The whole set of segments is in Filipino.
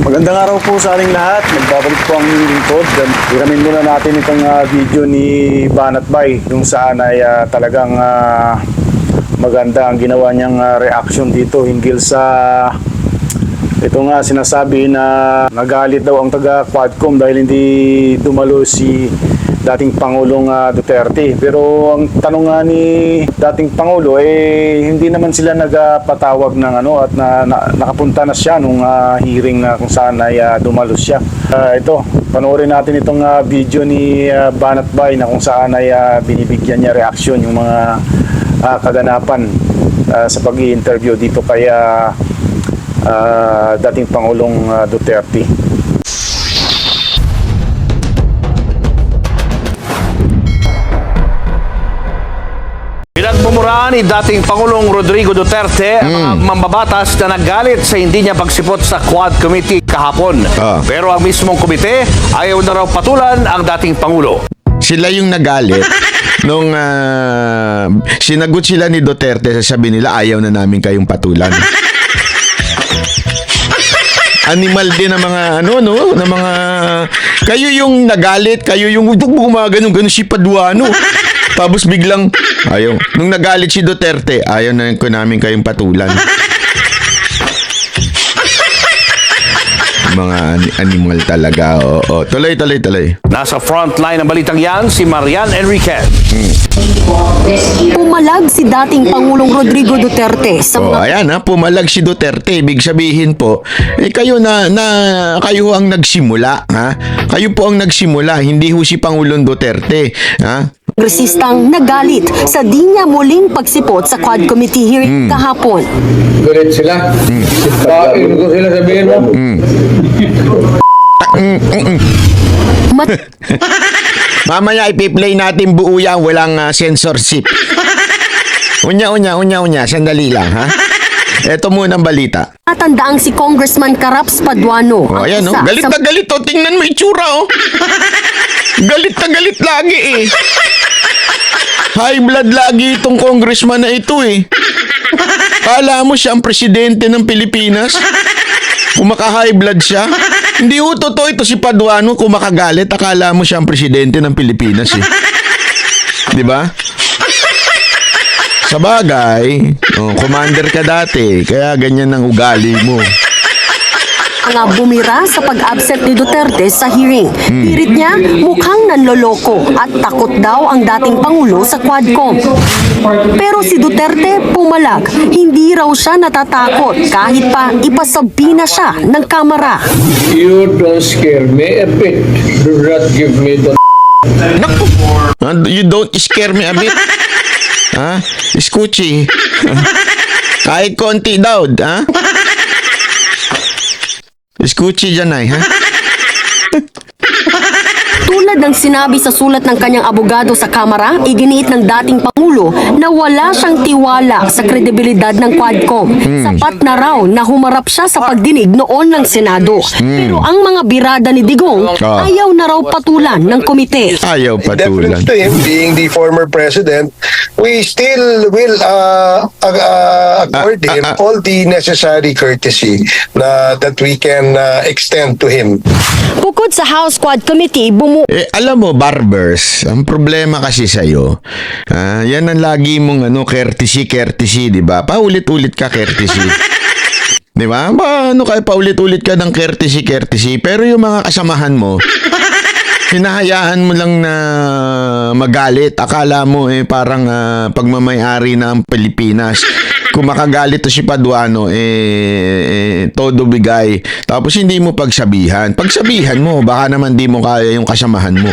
Magandang araw po sa ating lahat. Magbabalik po ang lingkod. Hiramin muna natin itong ah, video ni Banat Bay kung saan ay ah, talagang ah, maganda ang ginawa niyang ah, reaction dito hinggil sa ito nga sinasabi na nagalit daw ang taga Quadcom dahil hindi dumalo si dating Pangulong ah, Duterte. Pero ang tanong nga ni dating Pangulo eh hindi naman sila nagpatawag ng ano at na, na- nakapunta na siya nung ah, hearing na kung saan ay ah, dumalo siya. Ah, ito, panoorin natin itong ah, video ni ah, Banat Bay na kung saan ay ah, binibigyan niya reaksyon yung mga ah, kaganapan ah, sa pag-i-interview dito kay ah, dating Pangulong ah, Duterte. Pinagmumuraan ni dating Pangulong Rodrigo Duterte ang mga mambabatas na nagalit sa hindi niya pagsipot sa Quad Committee kahapon. Ah. Pero ang mismong komite ayaw na raw patulan ang dating Pangulo. Sila yung nagalit nung ah, sinagot sila ni Duterte sabi nila ayaw na namin kayong patulan. Animal din ng mga ano no, ng mga kayo yung nagalit, kayo yung gumagano ganun si Paduano. Tapos biglang ayaw. Nung nagalit si Duterte, ayaw na ko namin kayong patulan. mga ani- animal talaga. Oo, tuloy, tuloy, tuloy. Nasa front line ng balitang yan si Marian Enriquez. Pumalag si dating Pangulong Rodrigo Duterte sa Oh, mga ayan ha, pumalag si Duterte. Ibig sabihin po, eh kayo na, na kayo ang nagsimula, ha? Kayo po ang nagsimula, hindi ho si Pangulong Duterte, ha? kongresistang nagalit sa di niya muling pagsipot sa Quad Committee hearing kahapon. Galit sila. Pain ko sila sabihin mo. Mat Mamaya ipi-play natin buo yan, walang ah, censorship. Unya, unya, unya, unya, sandali lang, ha? Ito muna ang balita. Matandaang si Congressman Caraps Paduano. Oh, ayan, oh. Galit na galit, oh. Tingnan mo itsura, oh. galit na galit lagi, eh. High blood lagi itong congressman na ito, eh. Kala mo siya ang presidente ng Pilipinas? Kung maka-high blood siya? Hindi ho totoo ito si Paduano kung makagalit. Akala mo siya ang presidente ng Pilipinas, eh. Di ba? Sa bagay, oh, commander ka dati, kaya ganyan ang ugali mo. Mga bumira sa pag-absent ni Duterte sa hearing. Hirit niya, mukhang nanloloko at takot daw ang dating Pangulo sa Quadcom. Pero si Duterte pumalag, hindi raw siya natatakot kahit pa ipasabi na siya ng kamera. You don't scare me a bit. Do not give me the Naku! Ah, You don't scare me a bit. Ha? Escuchi. Kahit konti daw, ha? Escuchi dyan ay, ha? Tulad ng sinabi sa sulat ng kanyang abogado sa Kamara, iginiit ng dating Pangulo na wala siyang tiwala sa kredibilidad ng Quadcom. Sapat na raw na humarap siya sa pagdinig noon ng Senado. Pero ang mga birada ni Digong Ah. ayaw na raw patulan ng komite. Ayaw patulan. him being the former president, we still will uh, uh, accord Ah, ah, him all the necessary courtesy na that we can uh, extend to him. Bukod sa House Quad Committee, Eh, alam mo, barbers, ang problema kasi sa'yo, ah, yan ang lagi mong ano, courtesy, courtesy, di ba? Paulit-ulit ka courtesy. Di ba? Ba, ano kaya paulit-ulit ka ng courtesy, courtesy. Pero yung mga kasamahan mo, hinahayaan mo lang na magalit. Akala mo eh parang ah, pagmamayari na ang Pilipinas. Kung makagalit to si Paduano, eh, eh, todo bigay. Tapos hindi mo pagsabihan. Pagsabihan mo, baka naman di mo kaya yung kasamahan mo.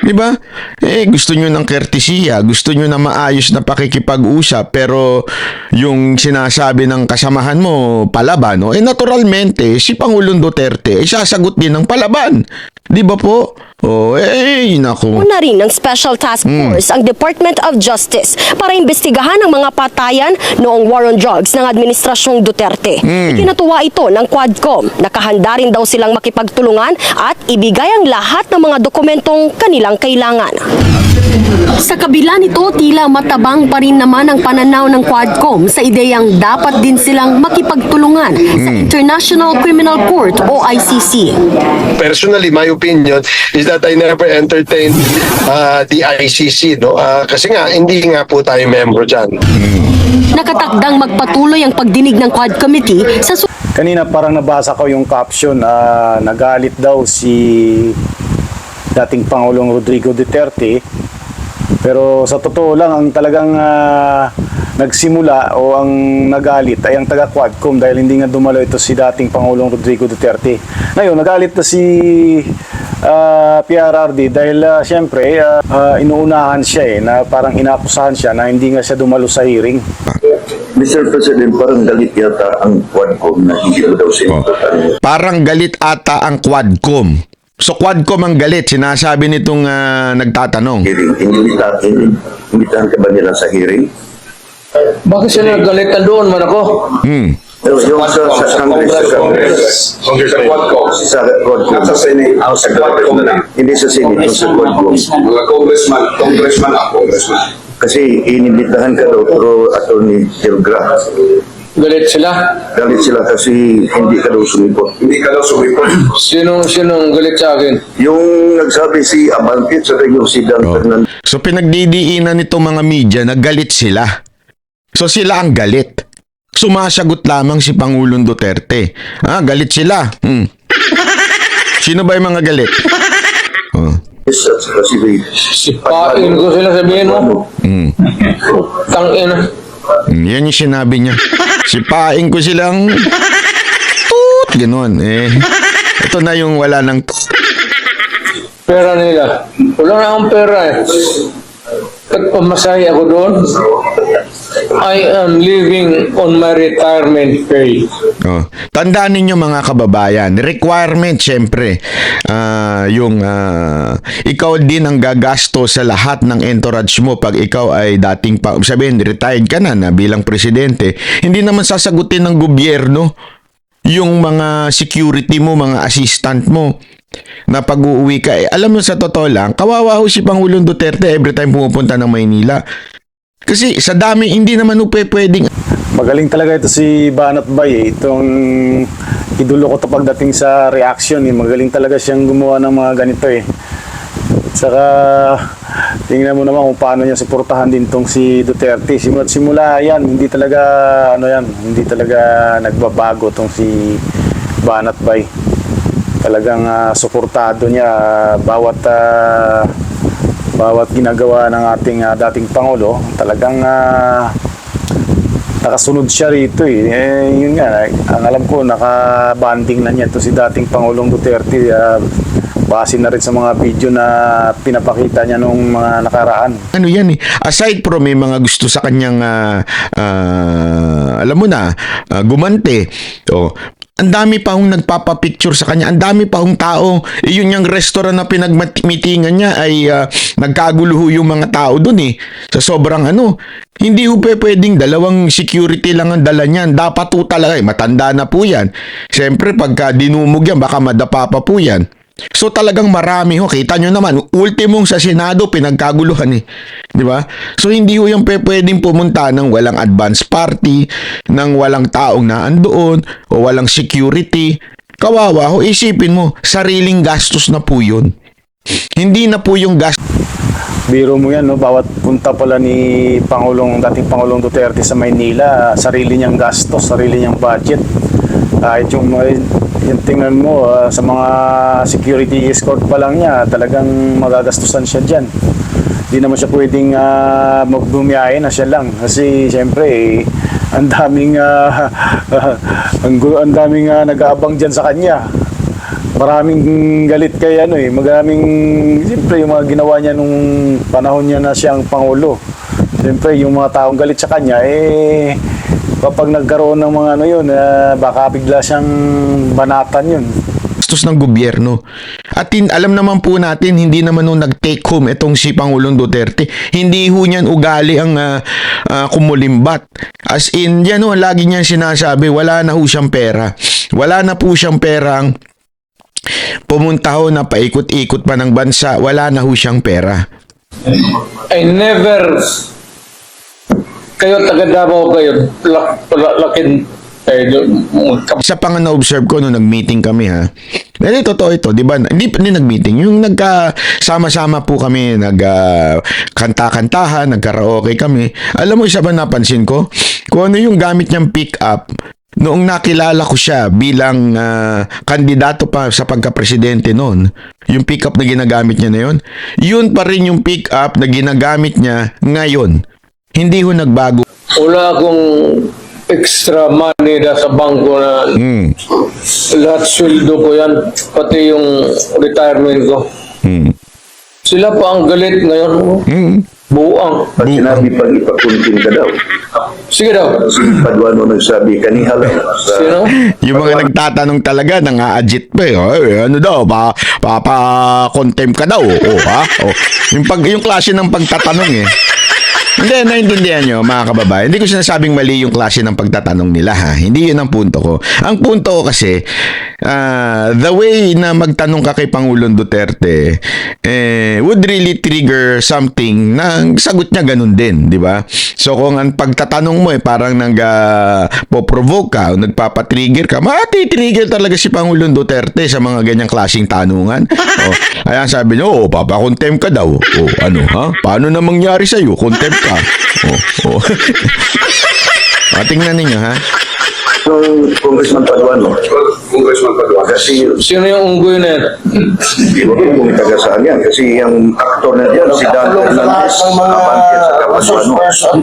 Di ba? Eh, gusto nyo ng kertesiya, gusto nyo na maayos na pakikipag-usap, pero yung sinasabi ng kasamahan mo, palaban, no? eh naturalmente, si Pangulong Duterte, eh, sasagot din ng palaban. Di ba po? Oh, eh, naku. na rin ng Special Task Force ang Department of Justice para imbestigahan ang mga patayan noong war on drugs ng Administrasyong Duterte. Ikinatuwa ito ng Quadcom. Nakahanda rin daw silang makipagtulungan at ibigay ang lahat ng mga dokumentong kanilang kailangan. Sa kabila nito, tila matabang pa rin naman ang pananaw ng Quadcom sa ideyang dapat din silang makipagtulungan sa International Criminal Court o ICC. personally, my opinion is that I never entertained uh, the ICC, no? Ah, kasi nga, hindi nga po tayo membro dyan. Nakatakdang magpatuloy ang pagdinig ng Quad Committee sa Kanina parang nabasa ko yung caption, ah, nagalit daw si dating Pangulong Rodrigo Duterte. Pero sa totoo lang, ang talagang ah, nagsimula o ang nagalit ay ang taga Quadcom dahil hindi nga dumalo ito si dating Pangulong Rodrigo Duterte. Ngayon, nagalit na si ah, PRRD dahil ah, siyempre ah, ah, inuunahan siya eh, na parang inakusahan siya na hindi nga siya dumalo sa hearing. Mr. President, parang galit yata ang Quadcom na hindi mo daw sinutotan. Parang galit ata ang Quadcom. So Quadcom ang galit, sinasabi nitong ah, nagtatanong. Hearing, inimbitahan, inimbitahan ka ba nila sa hearing? Bakit sila nagalitan doon man ako? Hmm. Pero yung sa, sa Congress, sa Congress, Congress sa Quadcom. sa Quadcom, sa Senate, sa Quadcom na hindi sa Senate, yung sa Quadcom. Mga congressman, congressman ako, congressman. Kasi inimbitahan ka daw, pero Attorney Tilgra, Galit sila? galit sila kasi hindi ka daw sumipot. Hindi ka daw sumipot. Sino, sinong galit sa akin? Yung nagsabi si Abante, saka yung si Dan Oh. Fernandez, So pinagdidiinan nitong mga media na galit sila. So sila ang galit. Sumasagot lamang si Pangulong Duterte. Ah, galit sila. Hmm. Sino ba yung mga galit? Oh. at saka si Wade. Sipain ko sila sabihin mo. Hmm. Tangina. Yan yung sinabi niya. Sipain ko silang tut, ganun. Eh, ito na yung wala ng Pera nila. Wala na akong pera eh. Nagpamasahe ako doon. I am living on my retirement pay. Oh. Tandaan ninyo mga kababayan, requirement syempre, ah, yung ah, ikaw din ang gagasto sa lahat ng entourage mo pag ikaw ay dating pa, sabihin, retired ka na, na bilang presidente, hindi naman sasagutin ng gobyerno yung mga security mo, mga assistant mo na pag-uwi ka. Eh, alam mo sa totoo lang, kawawa ho si Pangulong Duterte every time pumupunta ng Maynila. Kasi sa dami, hindi naman upe pwedeng Magaling talaga ito si Banat Bay eh. Itong idolo ko to pagdating sa reaction eh. Magaling talaga siyang gumawa ng mga ganito eh. Saka tingnan mo naman kung paano niya suportahan din tong si Duterte. Simula't simula yan, hindi talaga ano yan, hindi talaga nagbabago tong si Banat Bay. Talagang ah, suportado niya ah, bawat ah, bawat ginagawa ng ating ah, dating pangulo. Talagang ah, nakasunod siya rito eh. eh yun nga, ang alam ko, nakabanding na niya to si dating Pangulong Duterte. ah, base na rin sa mga video na pinapakita niya nung mga nakaraan. ano yan eh. Aside from may mga gusto sa kanyang, ah, ah, alam mo na, ah, gumante. O, ang dami pa hong nagpapapicture sa kanya. Ang dami pa hong tao. Eh, yun yung restaurant na pinagmitingan niya ay ah, nagkagulo ho yung mga tao dun eh. Sa sobrang ano. Hindi ho pe pwedeng dalawang security lang ang dala niyan. Dapat ho talaga eh. Matanda na po yan. Siyempre pagka dinumog yan, baka madapa pa po yan. So talagang marami ho. Kita nyo naman, ultimong sa Senado pinagkaguluhan eh. Di ba? So hindi ho yung pwedeng pumunta ng walang advance party, ng walang taong naandoon, o walang security. Kawawa ho, isipin mo, sariling gastos na po yun. Hindi na po yung gastos Biro mo yan, no? bawat punta pala ni Pangulong, dating Pangulong Duterte sa Maynila, sarili niyang gastos, sarili niyang budget. Kahit yung, uh, yung tingnan mo ah, sa mga security escort pa lang niya, talagang magagastusan siya dyan. Hindi naman siya pwedeng uh, magbumiyahe na siya lang. Kasi siyempre, eh, ang daming, ah, ang, ang daming ah, nag-aabang dyan sa kanya maraming galit kay ano eh, maraming siyempre yung mga ginawa niya nung panahon niya na siyang pangulo. Siyempre yung mga taong galit sa kanya eh kapag nagkaroon ng mga ano yun, eh, baka bigla siyang banatan yun. gastos ng gobyerno. At tin, alam naman po natin, hindi naman nung nag-take home itong si Pangulong Duterte. Hindi ho niyan ugali ang ah, ah, kumulimbat. As in, yan ho, lagi niyan sinasabi, wala na ho siyang pera. Wala na po siyang perang pumunta ho na paikot-ikot pa ng bansa, wala na ho siyang pera. I never kayo taga Davao kayo lak, lak, lakin eh, magkap- Isa pa nga na-observe ko nung nag-meeting kami ha. Dahil totoo ito, di ba? Hindi, hindi nag-meeting. Yung nagka-sama-sama po kami, nag-kanta-kantahan, nagkaraoke kami. Alam mo, isa ba napansin ko? Kung ano yung gamit niyang pick-up, noong nakilala ko siya bilang ah, kandidato pa sa pagka-presidente noon, yung pick-up na ginagamit niya na yun, yun pa rin yung pick-up na ginagamit niya ngayon. Hindi ho nagbago. wala akong extra money na sa bangko na Hmm. lahat sweldo ko yan, pati yung retirement ko. Hmm. Sila pa ang galit ngayon. Hmm. Buang. Pag sinabi pang ipakunting ka daw, Sige daw. si Paduano nagsabi, kaniha lang sa... Sino? Yung mga nagtatanong talaga, nang aajit pa eh. Ay, ano daw, pa, papa-contempt ka daw. O, ha? O, yung, pag, yung klase ng pagtatanong eh. Hindi, naintindihan nyo, mga kababayan. Hindi ko sinasabing mali yung klase ng pagtatanong nila, ha? Hindi yun ang punto ko. Ang punto ko kasi, ah, the way na magtanong ka kay Pangulong Duterte eh, would really trigger something na sagot niya ganun din, di ba? So kung ang pagtatanong mo eh parang nag ah, poprovoke ka o nagpapatrigger ka, matitrigger talaga si Pangulong Duterte sa mga ganyang klaseng tanungan. o, ayan sabi niyo, oh, papakontempt ka daw. O, ano, ha? Paano na mangyari sa'yo? Contempt ka. O, o. o, tingnan ninyo, ha? Yung Congressman Paduano, Congressman Paduan. kasi Sino yung unggoy na yan? di ba kung taga saan yan? Kasi yung aktor na diyan, si Dan Hernandez, abante sa Paduano.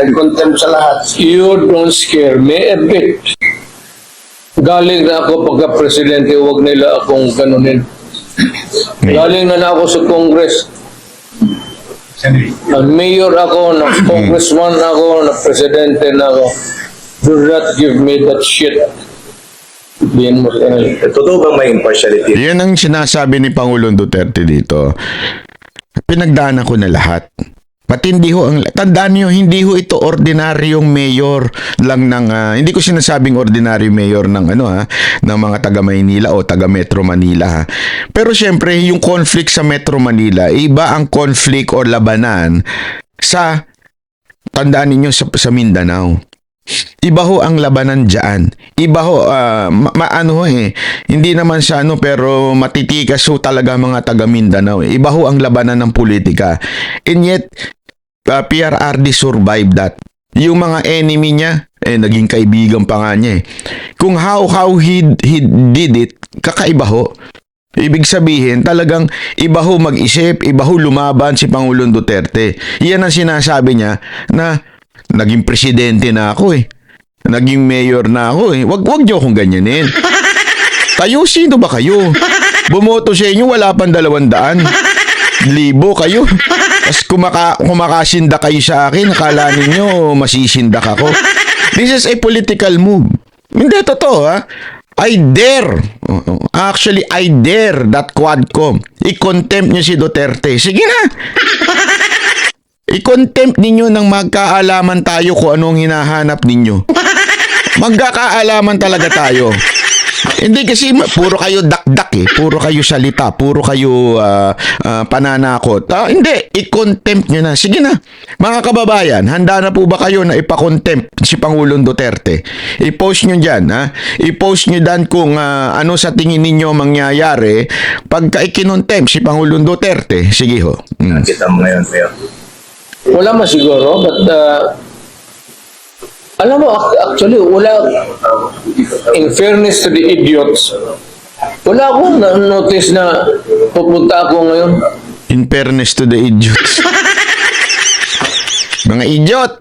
Nag-contempt sa lahat. You don't scare me a bit. Galing na ako pagka-presidente, huwag nila akong ganunin. Galing na na ako sa Congress. Na mayor ako, na congressman ako, na presidente na ako. Do not give me that shit. Diyan mo sa kanila. Totoo ba may impartiality? Yan ang sinasabi ni Pangulong Duterte dito. Pinagdaanan ko na lahat. Pati hindi ho, ang, tandaan niyo, hindi ho ito ordinaryong mayor lang ng, ah, hindi ko sinasabing ordinary mayor ng ano ha, ng mga taga Maynila o taga Metro Manila ha. Pero syempre, yung conflict sa Metro Manila, iba ang conflict o labanan sa, tandaan ninyo, sa, sa Mindanao. Iba ho ang labanan dyan. Iba ho, ah, ma- ma- ano ho eh, hindi naman sa ano pero matitikas ho talaga mga taga Mindanao. Iba ho ang labanan ng politika. And yet, ah, PRRD survived that. Yung mga enemy niya, eh, naging kaibigan pa nga niya eh. Kung how, how he, he did it, kakaiba ho. Ibig sabihin, talagang iba ho mag-isip, iba ho lumaban si Pangulong Duterte. Yan ang sinasabi niya na naging presidente na ako eh. Naging mayor na ako eh. Wag, wag niyo akong ganyanin. Kayo, sino ba kayo? Bumoto sa inyo, wala pang dalawang daan. Libo kayo. Tapos kumaka, kumakasinda kayo sa akin, akala ninyo masisindak ako. This is a political move. Hindi, totoo ha. I dare, actually I dare that Quadcom. I-contempt niyo si Duterte. Sige na. I-contempt ninyo ng magkaalaman tayo kung anong hinahanap ninyo. Magkakaalaman talaga tayo. Hindi kasi puro kayo dakdak eh. Puro kayo salita. Puro kayo ah, ah, pananakot. Ah, hindi. I-contempt nyo na. Sige na. Mga kababayan, handa na po ba kayo na ipa-contempt si Pangulong Duterte? I-post nyo dyan. Ha? I-post nyo dyan kung ah, ano sa tingin ninyo mangyayari pagka ikinontempt si Pangulong Duterte. Sige ho. Mm. Kita mo ngayon, Mayor. Wala man siguro, but uh, alam mo, ac- actually, wala, in fairness to the idiots, wala akong na-notice na pupunta ako ngayon. In fairness to the idiots. Mga idiot!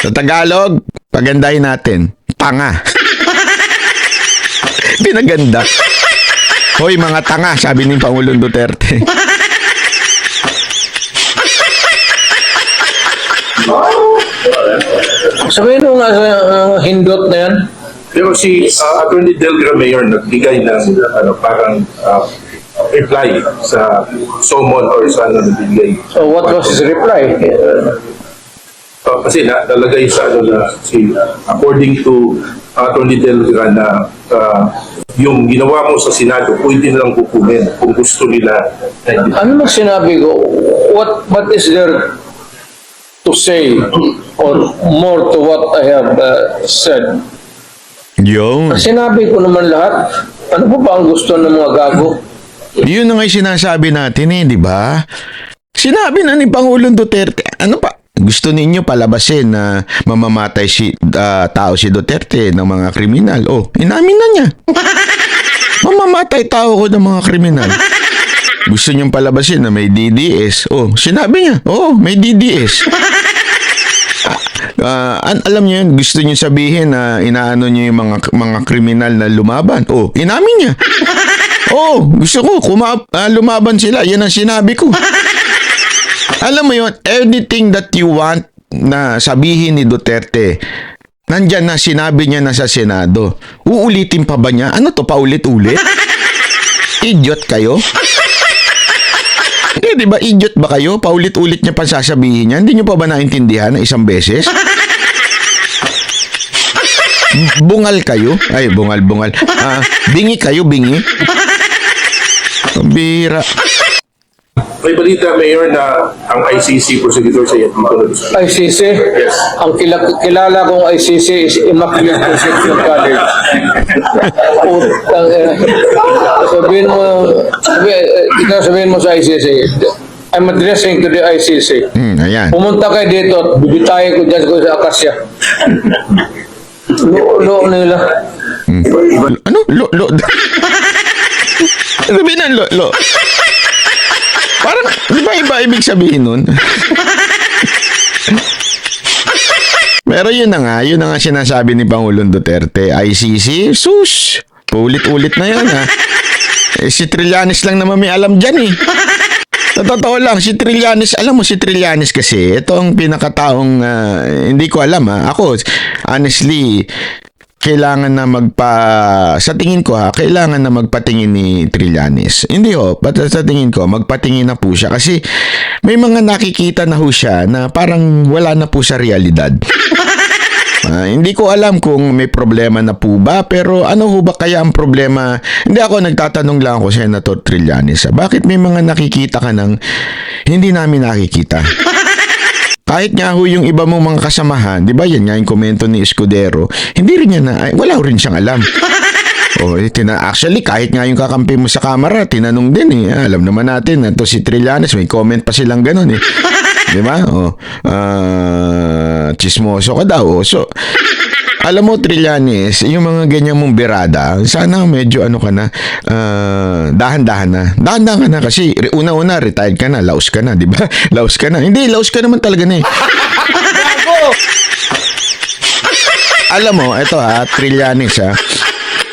Sa Tagalog, pagandahin natin. Tanga. Pinaganda. Hoy, mga tanga, sabi ni Pangulong Duterte. Sabihin mo nga sa uh, hindot na yan, Pero si uh, Attorney Delgra Mayor nagbigay ng ano, parang uh, reply sa summon or sa ano nagbigay. so what was his reply? Uh, kasi na, nalagay sa ano na si according to Attorney Del Vera na ah, yung ginawa mo sa Senado, pwede nilang kukunin kung gusto nila. Ano bang sinabi ko? What what is there to say or more to what I have uh, said? Yun. Sinabi ko naman lahat. Ano po ba ang gusto ng mga gago? Yun na nga yung sinasabi natin eh, di ba? Sinabi na ni Pangulong Duterte, ano pa? Gusto ninyo palabasin na mamamatay si ah, tao si Duterte ng mga kriminal. Oh, inamin na niya. mamamatay tao ko ng mga kriminal. Gusto niyong palabasin na may DDS. Oh, sinabi niya. Oh, may DDS. Ah, an- alam niyo yun, gusto niyo sabihin na inaano niyo yung mga mga kriminal na lumaban. Oh, inamin niya. Oh, gusto ko kuma- ah, lumaban sila. Yan ang sinabi ko. Alam mo yun, anything that you want na sabihin ni Duterte, nandyan na sinabi niya na sa Senado. Uulitin pa ba niya? Ano to, paulit-ulit? Idiot kayo? Hindi, di ba? Idiot ba kayo? Paulit-ulit niya pa sasabihin niya. Hindi niyo pa ba naintindihan na isang beses? Bungal kayo? Ay, bungal-bungal. Ah, bingi kayo, bingi. Bira. May balita, Mayor, na ang ICC prosecutor sa gusto. ICC? Ang kila- kilala kong ICC is Immaculate Conception College. Putang. Sabihin mo, sabi, eh, ikaw sabihin mo sa ICC, I'm addressing to the ICC. Hmm, ayan. Pumunta kayo dito at bibitayin ko dyan ko sa Akasya. Lo, lo nila. Ano? Lo, lo. Sabi na, lo, lo. Parang, di ba iba ibig sabihin nun? Pero yun na nga, yun na nga sinasabi ni Pangulong Duterte. ICC, sus, ulit-ulit na yan ha. Eh, si Trillanes lang naman may alam dyan eh. Sa totoo lang, si Trillanes, alam mo si Trillanes kasi, ito ang pinakataong, ah, hindi ko alam ha. Ako, honestly, kailangan na magpa sa tingin ko ha kailangan na magpatingin ni Trillanes hindi ho but sa tingin ko magpatingin na po siya kasi may mga nakikita na ho siya na parang wala na po sa realidad Ah, hindi ko alam kung may problema na po ba, pero ano ho ba kaya ang problema? Hindi ako nagtatanong lang ako, Senator Trillanes, bakit may mga nakikita ka ng hindi namin nakikita? Kahit nga ho yung iba mong mga kasamahan, di ba yan nga yung komento ni Escudero, hindi rin niya na, ay, wala rin siyang alam. Oh, eh, tina actually kahit nga yung kakampi mo sa camera, tinanong din eh. Alam naman natin na to si Trillanes, may comment pa silang ganun eh. Di ba? Oh, ah, chismoso ka daw. Oh. So, alam mo, Trillanes, yung mga ganyan mong birada, sana medyo ano ka na, ah, dahan-dahan na. Dahan-dahan ka na kasi una-una, retired ka na, laos ka na, di ba? Laos ka na. Hindi, laos ka naman talaga na eh. Alam mo, ito ha, Trillanes ha,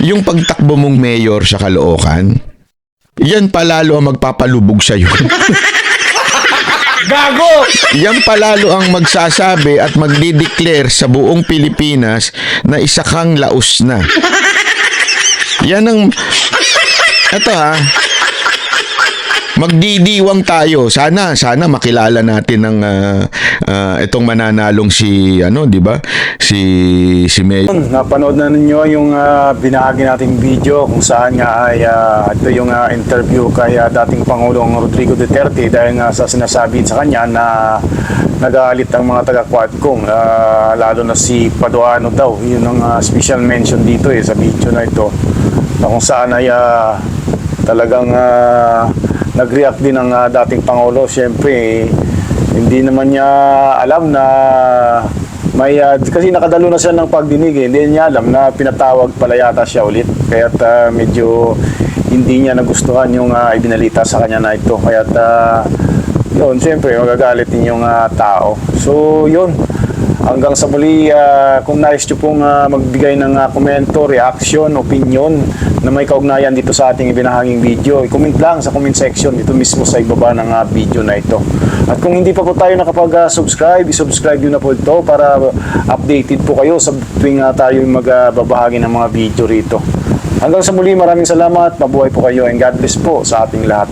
yung pagtakbo mong mayor sa Caloocan, yan palalo ang magpapalubog sa'yo. Gago! Yan palalo ang magsasabi at magdideclare sa buong Pilipinas na isa kang laos na. Yan ang... Ito ha. Magdidiwang tayo. Sana, sana makilala natin ang ah, ah, itong mananalong si ano, 'di ba? Si si Mayor Napanood na ninyo yung ah, binahagi nating video kung saan nga ay ah, ito yung ah, interview kay ah, dating Pangulong Rodrigo Duterte dahil nga sa sinasabi sa kanya na nagalit ang mga taga Quadcom ah, lalo na si Paduano daw yun ang ah, special mention dito eh sa video na ito na kung saan ay ah, talagang ah, nag-react din ang ah, dating Pangulo syempre eh, hindi naman niya alam na may ah, kasi nakadalo na siya ng pagdinig eh. Hindi niya alam na pinatawag pala yata siya ulit. Kaya medyo hindi niya nagustuhan yung ah, ibinalita sa kanya na ito. Kaya yun, siyempre magagalit din yung ah, tao. So yun, hanggang sa muli, ah, kung nais nyo pong ah, magbigay ng ah, komento, reaction, opinion na may kaugnayan dito sa ating ibinahaging video, i-comment lang sa comment section dito mismo sa ibaba ng ah, video na ito. At kung hindi pa po tayo nakapag-subscribe, i-subscribe nyo na po ito para updated po kayo sa tuwing ah, tayo magbabahagi ng mga video rito. Hanggang sa muli, maraming salamat, mabuhay po kayo and God bless po sa ating lahat.